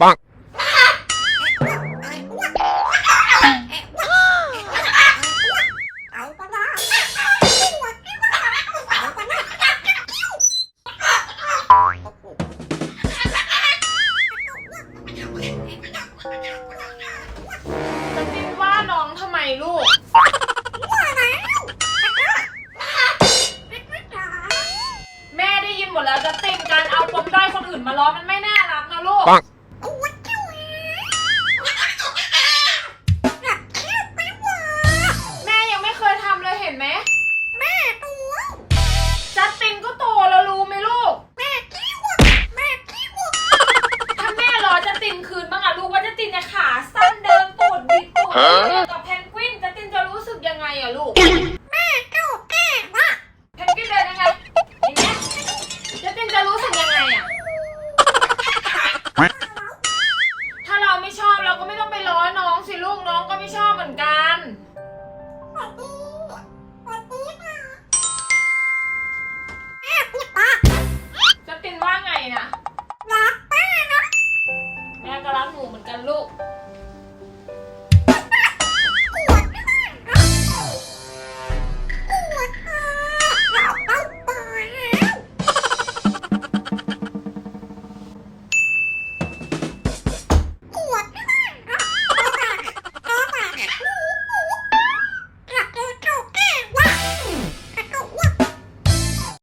ปังจะจิ้ว่าน้องทำไมลูก แม่ได้ยินหมดแล้วจะติ่งการเอาปมด้อยคนอื่นมาล้อมันไม่น่ารักนะลูก็นไหมแม่ตัวจัสตินก็โตแล้วรู้ไหมลูก แม่ขี้หวดแม่ขี้หวดถ้าแม่รอจัสตินคืนบ้างอะลูกว่าจัสตินเนี่ยขาสั้นเดินปวดบิดปวดกับแพนกวินจัสตินจะรู้สึกยังไงอะลูก ก็รักหนูเหมือนกันลูก